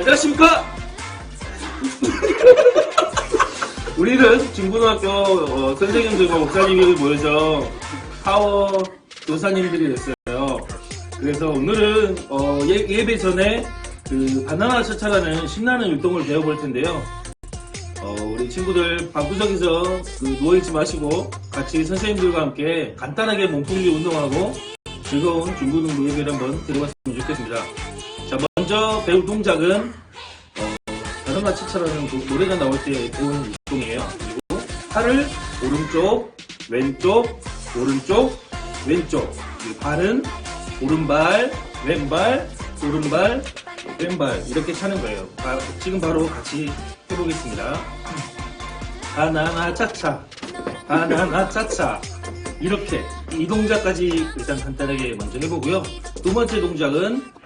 안녕하십니까? 우리는 중고등학교 어, 선생님들과 목사님이 모여서 파워 교사님들이 됐어요. 그래서 오늘은 어, 예, 배 전에 그 바나나 차차라는 신나는 율동을 배워볼 텐데요. 어, 우리 친구들 방구석에서 그 누워있지 마시고 같이 선생님들과 함께 간단하게 몸풀기 운동하고 즐거운 중고등부 예배를 한번 들어봤으면 좋겠습니다. 자, 먼저 배울 동작은 그 노래가 나올 때 배우는 운동이에요. 그리고 팔을 오른쪽, 왼쪽, 오른쪽, 왼쪽. 그리고 발은 오른발, 왼발, 오른발, 왼발 이렇게 차는 거예요. 바- 지금 바로 같이 해보겠습니다. 바나나 차차, 바나나 차차. 이렇게 이 동작까지 일단 간단하게 먼저 해보고요. 두 번째 동작은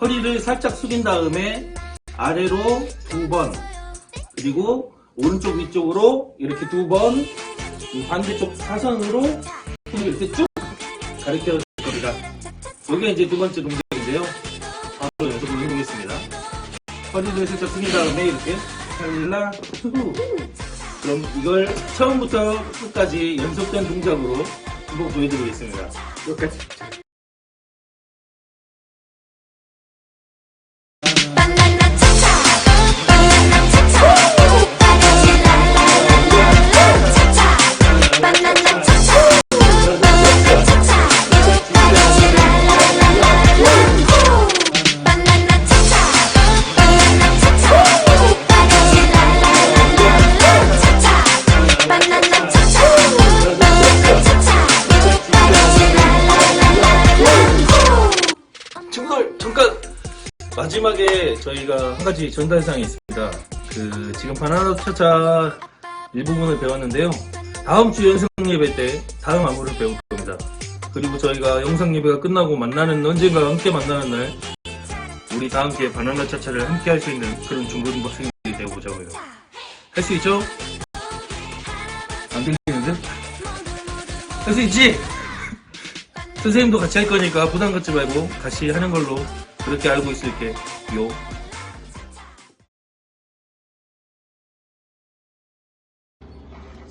허리를 살짝 숙인 다음에 아래로 두 번, 그리고 오른쪽 위쪽으로 이렇게 두 번, 이 반대쪽 사선으로 이렇게 쭉 가르쳐 줄 겁니다. 여기가 이제 두 번째 동작인데요. 바로 연습을 해보겠습니다. 허리를 살짝 숙인 다음에 이렇게 찰라 후. 그럼 이걸 처음부터 끝까지 연속된 동작으로 한번 보여드리겠습니다. 여기까지. 저희가 한 가지 전달사항이 있습니다. 그 지금 바나나 차차 일부분을 배웠는데요. 다음 주 연습 예배 때 다음 안무를 배울 겁니다. 그리고 저희가 영상 예배가 끝나고 만나는 언젠가 함께 만나는 날 우리 다 함께 바나나 차차를 함께 할 수 있는 그런 중고등 학생들이 되어보자고요. 할 수 있죠? 안 들리는데? 할 수 있지? 선생님도 같이 할 거니까 부담 갖지 말고 같이 하는 걸로 그렇게 알고 있을게. 요.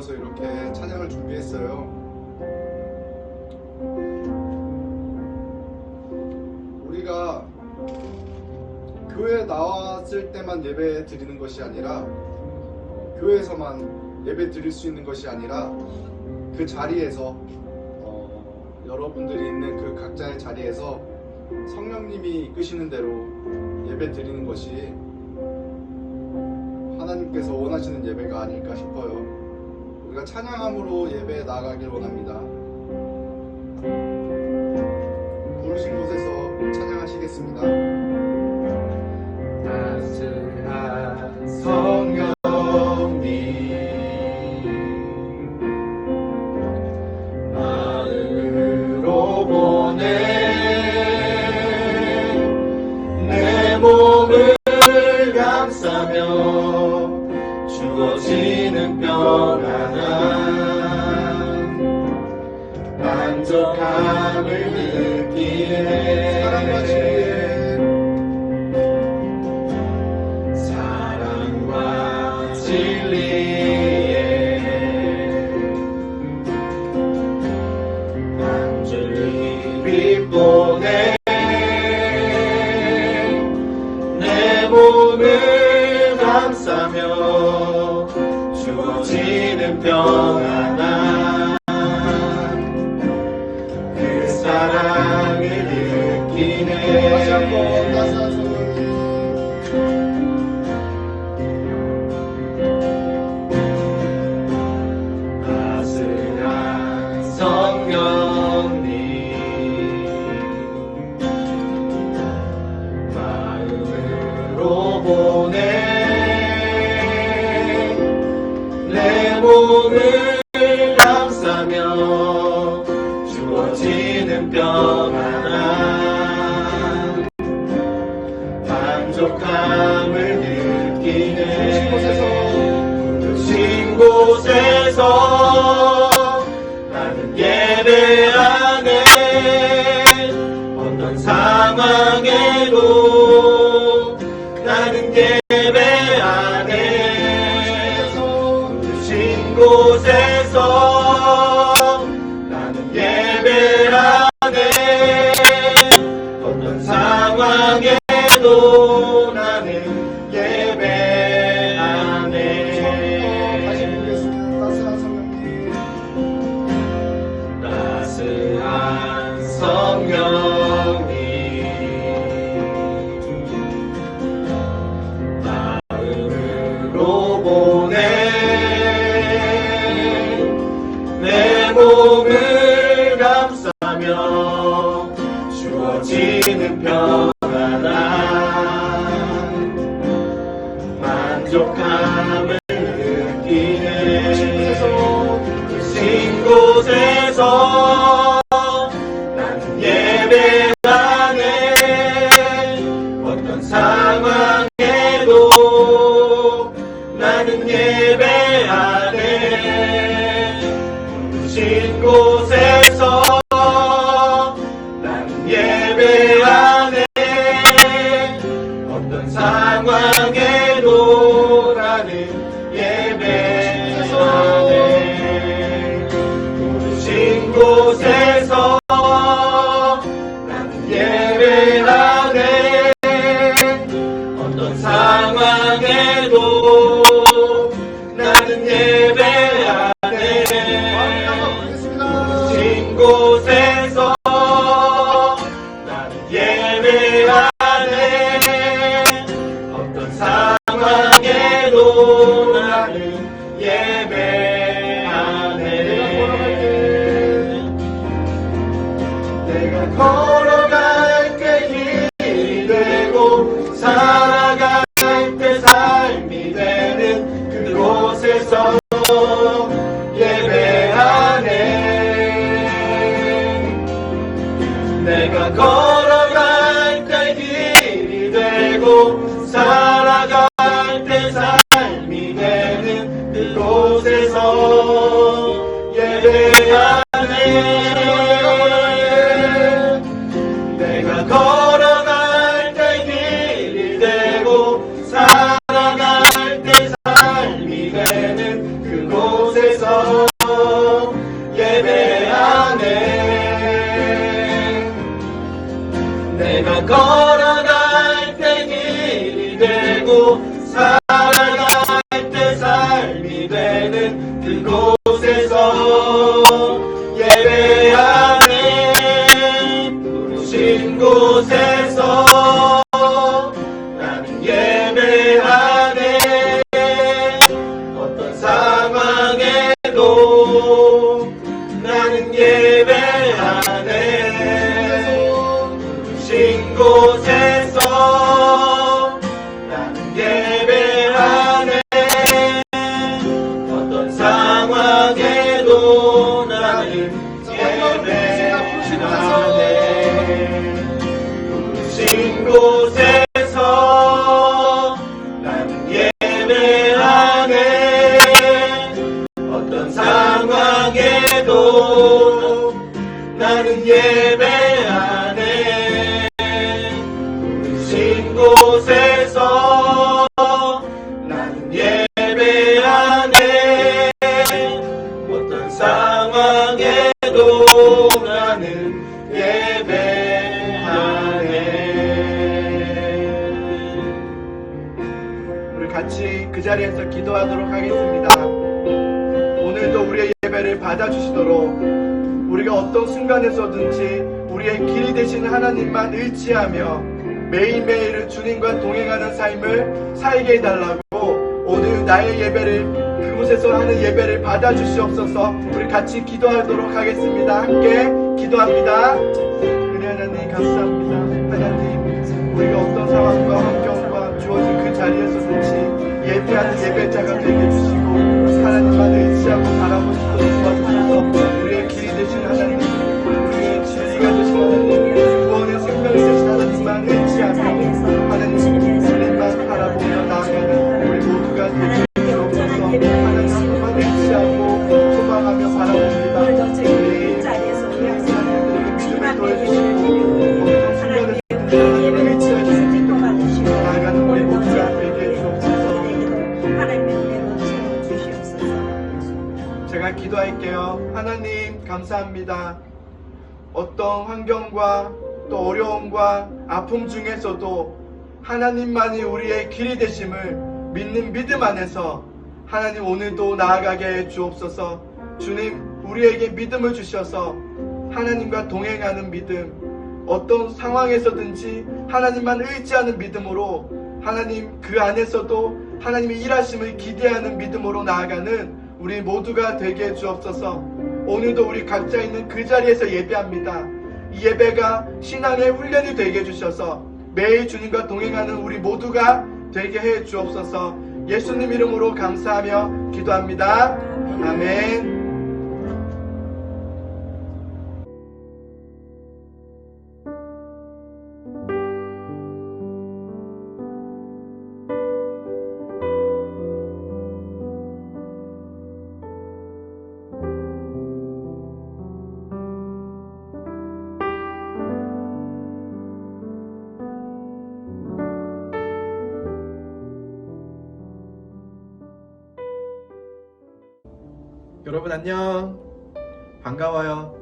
모여서 이렇게 찬양을 준비했어요. 우리가 교회 나왔을 때만 예배 드리는 것이 아니라 교회에서만 예배 드릴 수 있는 것이 아니라 그 자리에서 어, 여러분들이 있는 그 각자의 자리에서 성령님이 이끄시는 대로 예배 드리는 것이 하나님께서 원하시는 예배가 아닐까 싶어요. 우리가 찬양함으로 예배에 나아가길 원합니다. 부르신 곳에서 찬양하시겠습니다. 내 배라네. call 되는 그곳에서. 하나님만 의지하며 매일매일 주님과 동행하는 삶을 살게 해달라고 오늘 나의 예배를 그곳에서 하는 예배를 받아주시옵소서. 우리 같이 기도하도록 하겠습니다. 함께 기도합니다. 은혜 하나님 감사합니다. 하나님 우리가 어떤 상황과 환경과 주어진 그 자리에서든지 예배하는 예배자가 되게 해주시고 하나님만 의지하고 바라보시고 아픔 중에서도 하나님만이 우리의 길이 되심을 믿는 믿음 안에서 하나님 오늘도 나아가게 해 주옵소서. 주님, 우리에게 믿음을 주셔서 하나님과 동행하는 믿음, 어떤 상황에서든지 하나님만 의지하는 믿음으로 하나님 그 안에서도 하나님의 일하심을 기대하는 믿음으로 나아가는 우리 모두가 되게 해 주옵소서. 오늘도 우리 각자 있는 그 자리에서 예배합니다. 이 예배가 신앙의 훈련이 되게 해 주셔서 매일 주님과 동행하는 우리 모두가 되게 해 주옵소서. 예수님 이름으로 감사하며 기도합니다. 아멘. 안녕. 반가워요.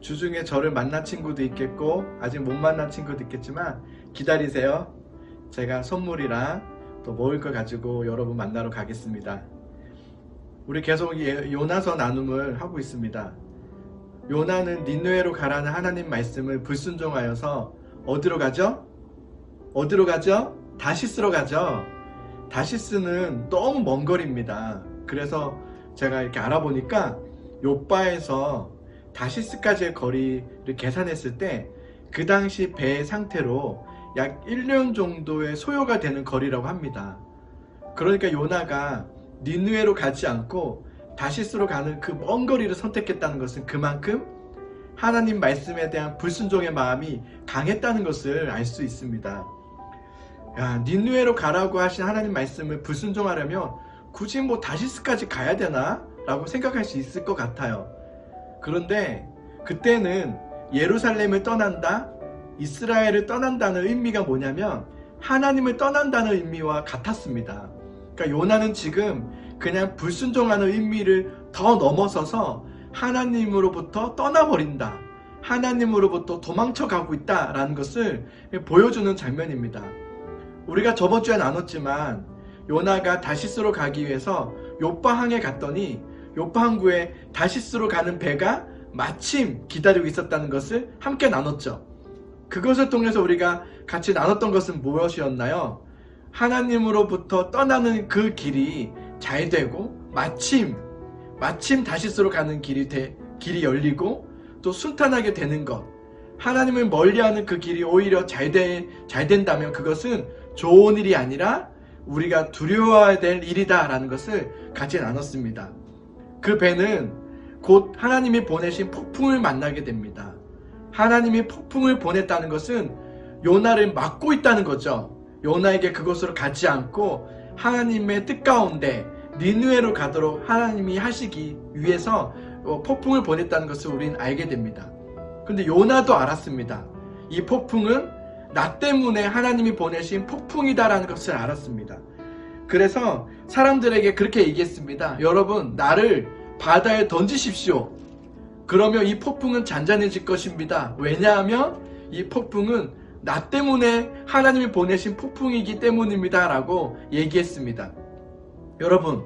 주중에 저를 만난 친구도 있겠고 아직 못 만난 친구도 있겠지만 기다리세요. 제가 선물이랑 또 먹을 거 가지고 여러분 만나러 가겠습니다. 우리 계속 예- 요나서 나눔을 하고 있습니다. 요나는 니누에로 가라는 하나님 말씀을 불순종하여서 어디로 가죠? 어디로 가죠? 다시스로 가죠. 다시스는 너무 먼 거리입니다. 그래서 제가 이렇게 알아보니까 요바에서 다시스까지의 거리를 계산했을 때 그 당시 배의 상태로 약 1년 정도의 소요가 되는 거리라고 합니다. 그러니까 요나가 니누에로 가지 않고 다시스로 가는 그 먼 거리를 선택했다는 것은 그만큼 하나님 말씀에 대한 불순종의 마음이 강했다는 것을 알 수 있습니다. 야, 니누에로 가라고 하신 하나님 말씀을 불순종하려면 굳이 뭐 다시스까지 가야 되나? 라고 생각할 수 있을 것 같아요. 그런데 그때는 예루살렘을 떠난다, 이스라엘을 떠난다는 의미가 뭐냐면 하나님을 떠난다는 의미와 같았습니다. 그러니까 요나는 지금 그냥 불순종하는 의미를 더 넘어서서 하나님으로부터 떠나버린다. 하나님으로부터 도망쳐 가고 있다라는 것을 보여주는 장면입니다. 우리가 저번 주에 나눴지만 요나가 다시스로 가기 위해서 요바항에 갔더니 요바 항구에 다시스로 가는 배가 마침 기다리고 있었다는 것을 함께 나눴죠. 그것을 통해서 우리가 같이 나눴던 것은 무엇이었나요? 하나님으로부터 떠나는 그 길이 잘 되고 마침 마침 다시스로 가는 길이 돼, 길이 열리고 또 순탄하게 되는 것. 하나님을 멀리하는 그 길이 오히려 잘, 되, 잘 된다면 그것은 좋은 일이 아니라 우리가 두려워해야 될 일이다라는 것을 같이 나눴습니다. 그 배는 곧 하나님이 보내신 폭풍을 만나게 됩니다. 하나님이 폭풍을 보냈다는 것은 요나를 막고 있다는 거죠. 요나에게 그곳으로 가지 않고 하나님의 뜻 가운데 니누에로 가도록 하나님이 하시기 위해서 어, 폭풍을 보냈다는 것을 우리는 알게 됩니다. 근데 요나도 알았습니다. 이 폭풍은 나 때문에 하나님이 보내신 폭풍이다라는 것을 알았습니다. 그래서 사람들에게 그렇게 얘기했습니다. 여러분, 나를 바다에 던지십시오. 그러면 이 폭풍은 잔잔해질 것입니다. 왜냐하면 이 폭풍은 나 때문에 하나님이 보내신 폭풍이기 때문입니다. 라고 얘기했습니다. 여러분,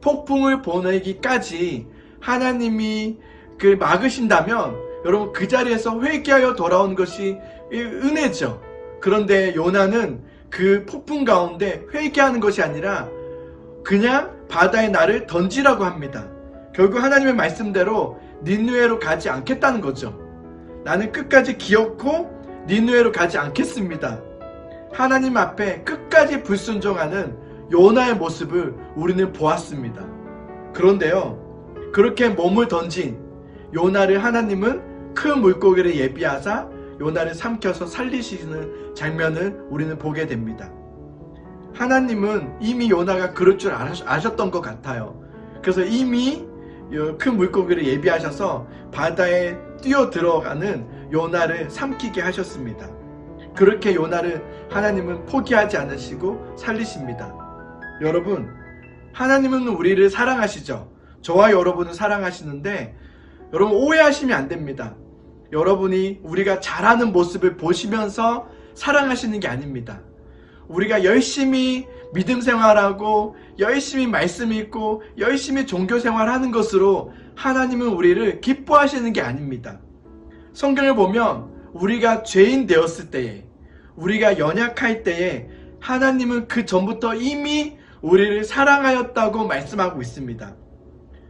폭풍을 보내기까지 하나님이 그 막으신다면 여러분 그 자리에서 회개하여 돌아온 것이 이 은혜죠. 그런데 요나는 그 폭풍 가운데 회개하는 것이 아니라 그냥 바다에 나를 던지라고 합니다. 결국 하나님의 말씀대로 니누에로 가지 않겠다는 거죠. 나는 끝까지 기었고 니누에로 가지 않겠습니다. 하나님 앞에 끝까지 불순종하는 요나의 모습을 우리는 보았습니다. 그런데요, 그렇게 몸을 던진 요나를 하나님은 큰 물고기를 예비하사 요나를 삼켜서 살리시는 장면을 우리는 보게 됩니다. 하나님은 이미 요나가 그럴 줄 아셨- 아셨던 것 같아요. 그래서 이미 큰 물고기를 예비하셔서 바다에 뛰어 들어가는 요나를 삼키게 하셨습니다. 그렇게 요나를 하나님은 포기하지 않으시고 살리십니다. 여러분, 하나님은 우리를 사랑하시죠. 저와 여러분을 사랑하시는데 여러분 오해하시면 안 됩니다. 여러분이 우리가 잘하는 모습을 보시면서 사랑하시는 게 아닙니다. 우리가 열심히 믿음 생활하고 열심히 말씀 읽고 열심히 종교 생활하는 것으로 하나님은 우리를 기뻐하시는 게 아닙니다. 성경을 보면 우리가 죄인 되었을 때에 우리가 연약할 때에 하나님은 그 전부터 이미 우리를 사랑하였다고 말씀하고 있습니다.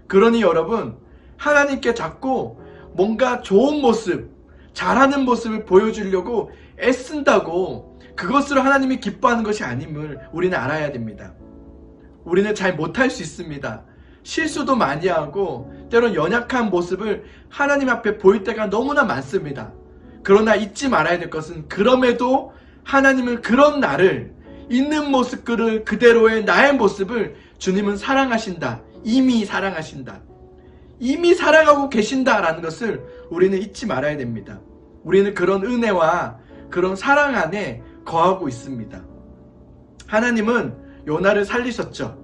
그러니 여러분 하나님께 자꾸 뭔가 좋은 모습, 잘하는 모습을 보여주려고 애쓴다고 그것으로 하나님이 기뻐하는 것이 아님을 우리는 알아야 됩니다. 우리는 잘 못할 수 있습니다. 실수도 많이 하고 때론 연약한 모습을 하나님 앞에 보일 때가 너무나 많습니다. 그러나 잊지 말아야 될 것은 그럼에도 하나님은 그런 나를 있는 모습을 그대로의 나의 모습을 주님은 사랑하신다. 이미 사랑하신다. 이미 사랑하고 계신다라는 것을 우리는 잊지 말아야 됩니다. 우리는 그런 은혜와 그런 사랑 안에 거하고 있습니다. 하나님은 요나를 살리셨죠.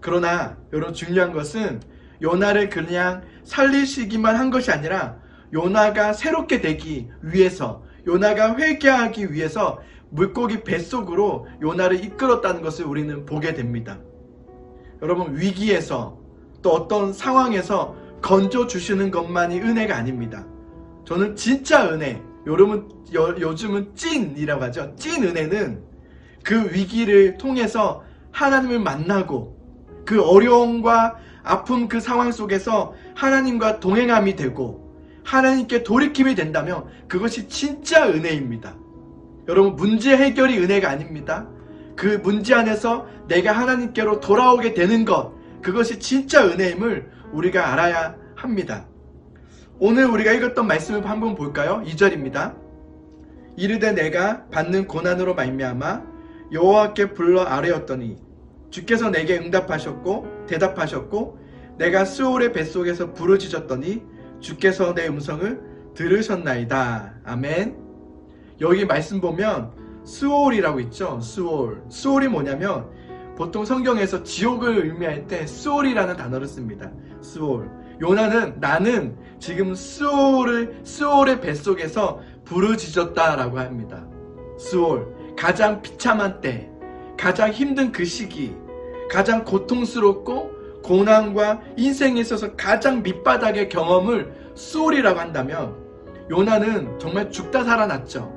그러나 여러분 중요한 것은 요나를 그냥 살리시기만 한 것이 아니라 요나가 새롭게 되기 위해서 요나가 회개하기 위해서 물고기 뱃속으로 요나를 이끌었다는 것을 우리는 보게 됩니다. 여러분 위기에서 또 어떤 상황에서 건져 주시는 것만이 은혜가 아닙니다. 저는 진짜 은혜, 여러분 요, 요즘은 찐이라고 하죠. 찐 은혜는 그 위기를 통해서 하나님을 만나고 그 어려움과 아픔 그 상황 속에서 하나님과 동행함이 되고 하나님께 돌이킴이 된다면 그것이 진짜 은혜입니다. 여러분 문제 해결이 은혜가 아닙니다. 그 문제 안에서 내가 하나님께로 돌아오게 되는 것 그것이 진짜 은혜임을 우리가 알아야 합니다. 오늘 우리가 읽었던 말씀을 한번 볼까요? 2절입니다. 이르되 내가 받는 고난으로 말미암아 여호와께 불러 아뢰었더니 주께서 내게 응답하셨고 대답하셨고 내가 스올의 뱃속에서 부르짖었더니 주께서 내 음성을 들으셨나이다. 아멘. 여기 말씀 보면 스올이라고 있죠. 스올. 스올이 뭐냐면 보통 성경에서 지옥을 의미할 때 스올이라는 단어를 씁니다. 스올. 요나는 나는 지금 스올을 스올의 뱃속에서 부르짖었다라고 합니다. 스올. 가장 비참한 때, 가장 힘든 그 시기, 가장 고통스럽고 고난과 인생에 있어서 가장 밑바닥의 경험을 스올이라고 한다면 요나는 정말 죽다 살아났죠.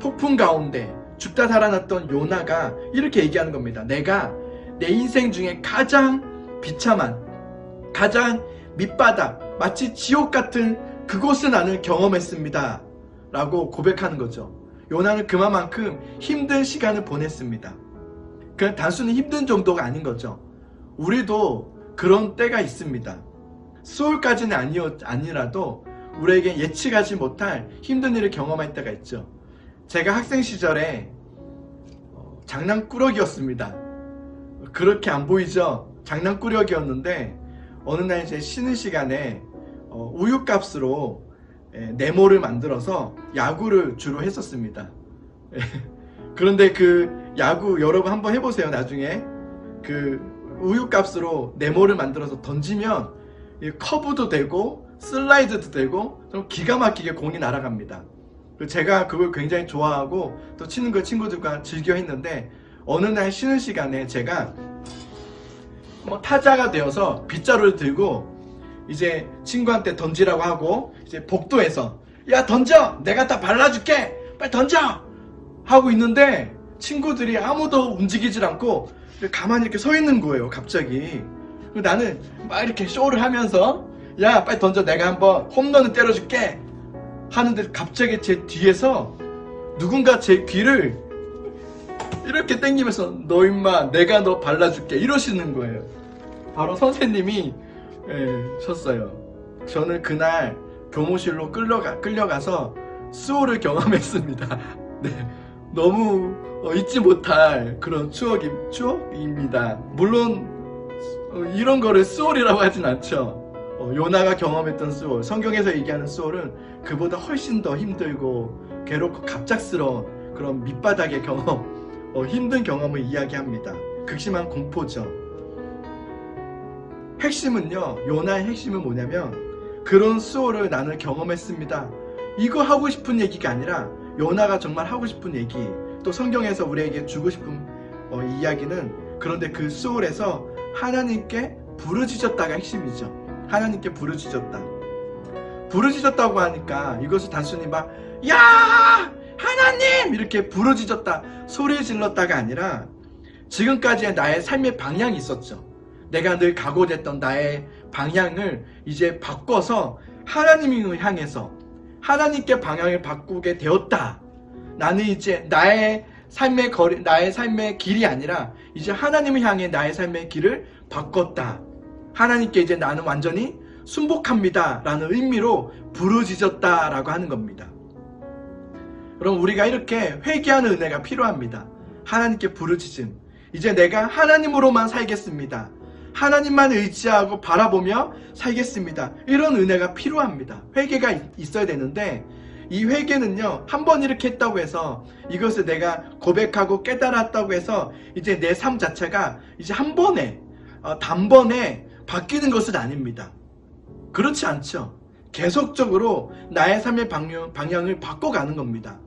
폭풍 가운데 죽다 살아났던 요나가 이렇게 얘기하는 겁니다. 내가 내 인생 중에 가장 비참한, 가장 밑바닥, 마치 지옥 같은 그곳을 나는 경험했습니다. 라고 고백하는 거죠. 요나는 그만큼 힘든 시간을 보냈습니다. 그냥 단순히 힘든 정도가 아닌 거죠. 우리도 그런 때가 있습니다. 수월까지는 아니었, 아니라도 우리에게 예측하지 못할 힘든 일을 경험할 때가 있죠. 제가 학생 시절에 어, 장난꾸러기였습니다. 그렇게 안 보이죠? 장난꾸러기였는데 어느 날 제 쉬는 시간에 어, 우유값으로 예, 네모를 만들어서 야구를 주로 했었습니다. 예. 그런데 그 야구 여러분 한번 해보세요. 나중에 그 우유값으로 네모를 만들어서 던지면 이 커브도 되고 슬라이드도 되고 좀 기가 막히게 공이 날아갑니다. 그 제가 그걸 굉장히 좋아하고 또 치는 걸 친구들과 즐겨 했는데 어느 날 쉬는 시간에 제가 뭐 타자가 되어서 빗자루를 들고 이제 친구한테 던지라고 하고 이제 복도에서 야 던져! 내가 다 발라줄게! 빨리 던져! 하고 있는데 친구들이 아무도 움직이질 않고 가만히 이렇게 서 있는 거예요 갑자기. 나는 막 이렇게 쇼를 하면서 야 빨리 던져! 내가 한번 홈런을 때려줄게 하는데 갑자기 제 뒤에서 누군가 제 귀를 이렇게 당기면서 너 임마 내가 너 발라줄게. 이러시는 거예요. 바로 선생님이 예, 셨어요. 저는 그날 교무실로 끌려가, 끌려가서 수호를 경험했습니다. 네, 너무 어, 잊지 못할 그런 추억이, 추억입니다. 물론 어, 이런 거를 수월이라고 하진 않죠. 어, 요나가 경험했던 수월 성경에서 얘기하는 수월은 그보다 훨씬 더 힘들고 괴롭고 갑작스러운 그런 밑바닥의 경험 어, 힘든 경험을 이야기합니다. 극심한 공포죠. 핵심은요, 요나의 핵심은 뭐냐면, 그런 수호를 나는 경험했습니다. 이거 하고 싶은 얘기가 아니라, 요나가 정말 하고 싶은 얘기, 또 성경에서 우리에게 주고 싶은 어, 이야기는, 그런데 그 수월에서 하나님께 부르짖었다가 핵심이죠. 하나님께 부르짖었다. 부르짖었다고 하니까 이것을 단순히 막, 야! 하나님! 이렇게 부르짖었다, 소리 질렀다가 아니라 지금까지의 나의 삶의 방향이 있었죠. 내가 늘 각오됐던 나의 방향을 이제 바꿔서 하나님을 향해서 하나님께 방향을 바꾸게 되었다. 나는 이제 나의 삶의 거리, 나의 삶의 길이 아니라 이제 하나님을 향해 나의 삶의 길을 바꿨다. 하나님께 이제 나는 완전히 순복합니다. 라는 의미로 부르짖었다. 라고 하는 겁니다. 그럼 우리가 이렇게 회개하는 은혜가 필요합니다. 하나님께 부르짖음. 이제 내가 하나님으로만 살겠습니다. 하나님만 의지하고 바라보며 살겠습니다. 이런 은혜가 필요합니다. 회개가 있- 있어야 되는데 이 회개는요 한 번 이렇게 했다고 해서 이것을 내가 고백하고 깨달았다고 해서 이제 내 삶 자체가 이제 한 번에 어, 단번에 바뀌는 것은 아닙니다. 그렇지 않죠. 계속적으로 나의 삶의 방향, 방향 을 바꿔가는 겁니다.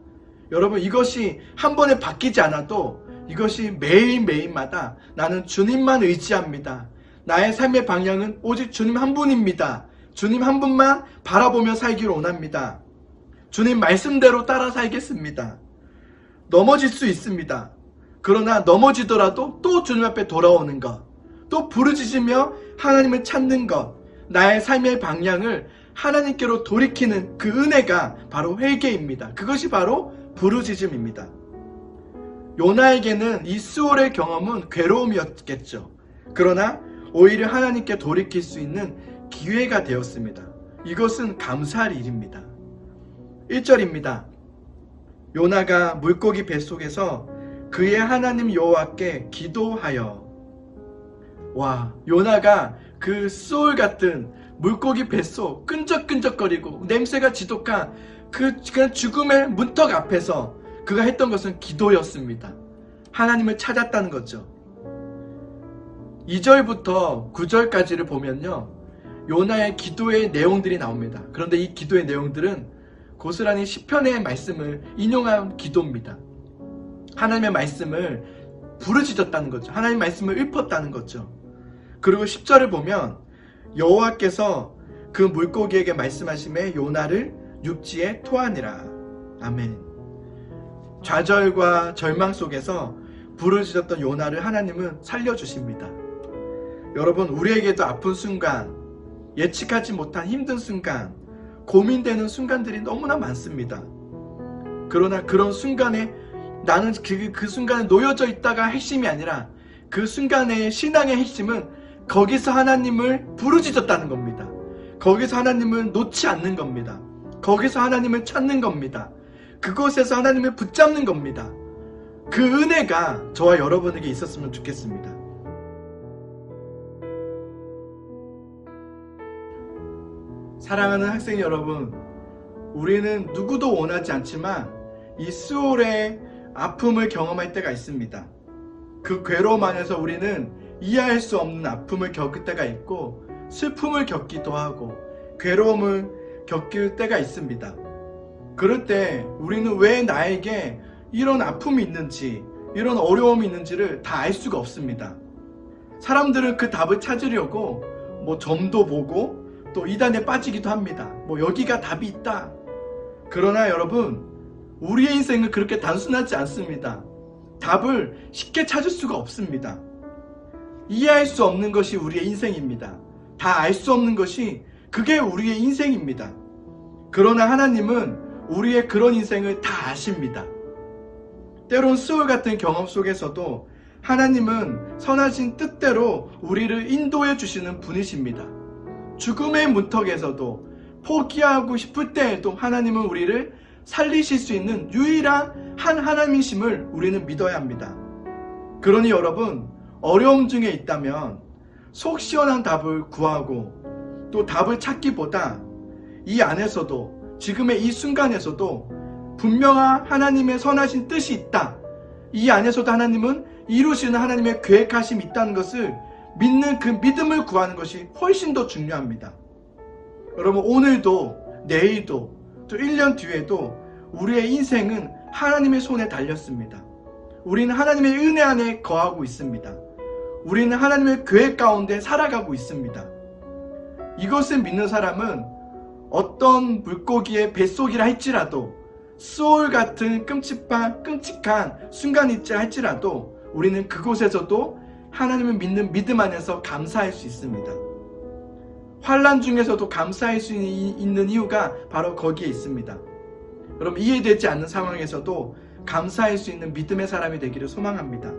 여러분 이것이 한 번에 바뀌지 않아도 이것이 매일매일마다 나는 주님만 의지합니다. 나의 삶의 방향은 오직 주님 한 분입니다. 주님 한 분만 바라보며 살기를 원합니다. 주님 말씀대로 따라 살겠습니다. 넘어질 수 있습니다. 그러나 넘어지더라도 또 주님 앞에 돌아오는 것, 또 부르짖으며 하나님을 찾는 것, 나의 삶의 방향을 하나님께로 돌이키는 그 은혜가 바로 회개입니다. 그것이 바로 부르짖음입니다. 요나에게는 이 수월의 경험은 괴로움이었겠죠. 그러나 오히려 하나님께 돌이킬 수 있는 기회가 되었습니다. 이것은 감사할 일입니다. 1절입니다. 요나가 물고기 뱃속에서 그의 하나님 여호와께 기도하여 와 요나가 그 소울 같은 물고기 뱃속 끈적끈적거리고 냄새가 지독한 그 그냥 죽음의 문턱 앞에서 그가 했던 것은 기도였습니다. 하나님을 찾았다는 거죠. 2절부터 9절까지를 보면요. 요나의 기도의 내용들이 나옵니다. 그런데 이 기도의 내용들은 고스란히 시편의 말씀을 인용한 기도입니다. 하나님의 말씀을 부르짖었다는 거죠. 하나님의 말씀을 읊었다는 거죠. 그리고 10절을 보면 여호와께서 그 물고기에게 말씀하심에 요나를 육지에 토하니라. 아멘. 좌절과 절망 속에서 부르짖었던 요나를 하나님은 살려주십니다. 여러분, 우리에게도 아픈 순간, 예측하지 못한 힘든 순간, 고민되는 순간들이 너무나 많습니다. 그러나 그런 순간에 나는 그, 그 순간에 놓여져 있다가 핵심이 아니라 그 순간의 신앙의 핵심은 거기서 하나님을 부르짖었다는 겁니다. 거기서 하나님을 놓지 않는 겁니다. 거기서 하나님을 찾는 겁니다. 그곳에서 하나님을 붙잡는 겁니다. 그 은혜가 저와 여러분에게 있었으면 좋겠습니다. 사랑하는 학생 여러분, 우리는 누구도 원하지 않지만 이 수월의 아픔을 경험할 때가 있습니다. 그 괴로움 안에서 우리는 이해할 수 없는 아픔을 겪을 때가 있고 슬픔을 겪기도 하고 괴로움을 겪을 때가 있습니다. 그럴 때 우리는 왜 나에게 이런 아픔이 있는지 이런 어려움이 있는지를 다 알 수가 없습니다. 사람들은 그 답을 찾으려고 뭐 점도 보고 또 이단에 빠지기도 합니다. 뭐 여기가 답이 있다. 그러나 여러분, 우리의 인생은 그렇게 단순하지 않습니다. 답을 쉽게 찾을 수가 없습니다. 이해할 수 없는 것이 우리의 인생입니다. 다 알 수 없는 것이 그게 우리의 인생입니다. 그러나 하나님은 우리의 그런 인생을 다 아십니다. 때론 수월 같은 경험 속에서도 하나님은 선하신 뜻대로 우리를 인도해 주시는 분이십니다. 죽음의 문턱에서도 포기하고 싶을 때에도 하나님은 우리를 살리실 수 있는 유일한 한 하나님이심을 우리는 믿어야 합니다. 그러니 여러분, 어려움 중에 있다면 속 시원한 답을 구하고 또 답을 찾기보다 이 안에서도 지금의 이 순간에서도 분명한 하나님의 선하신 뜻이 있다. 이 안에서도 하나님은 이루시는 하나님의 계획하심이 있다는 것을 믿는 그 믿음을 구하는 것이 훨씬 더 중요합니다. 여러분 오늘도 내일도 또 1년 뒤에도 우리의 인생은 하나님의 손에 달렸습니다. 우리는 하나님의 은혜 안에 거하고 있습니다. 우리는 하나님의 계획 가운데 살아가고 있습니다. 이것을 믿는 사람은 어떤 물고기의 뱃속이라 할지라도 수월 같은 끔찍한 끔찍한 순간일지 할지라도 우리는 그곳에서도 하나님을 믿는 믿음 안에서 감사할 수 있습니다. 환란 중에서도 감사할 수 있는 이유가 바로 거기에 있습니다. 여러분 이해되지 않는 상황에서도 감사할 수 있는 믿음의 사람이 되기를 소망합니다.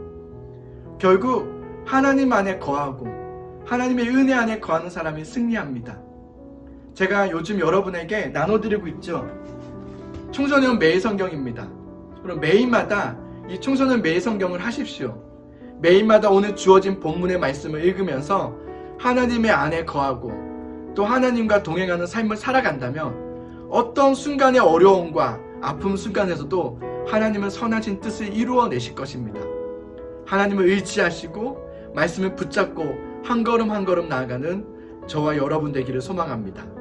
결국 하나님 안에 거하고 하나님의 은혜 안에 거하는 사람이 승리합니다. 제가 요즘 여러분에게 나눠드리고 있죠. 청소년 매일 성경입니다. 그럼 매일마다 이 청소년 매일 성경을 하십시오. 매일마다 오늘 주어진 본문의 말씀을 읽으면서 하나님의 안에 거하고 또 하나님과 동행하는 삶을 살아간다면 어떤 순간의 어려움과 아픔 순간에서도 하나님은 선하신 뜻을 이루어내실 것입니다. 하나님을 의지하시고 말씀을 붙잡고 한 걸음 한 걸음 나아가는 저와 여러분 되기를 소망합니다.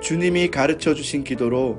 주님이 가르쳐 주신 기도로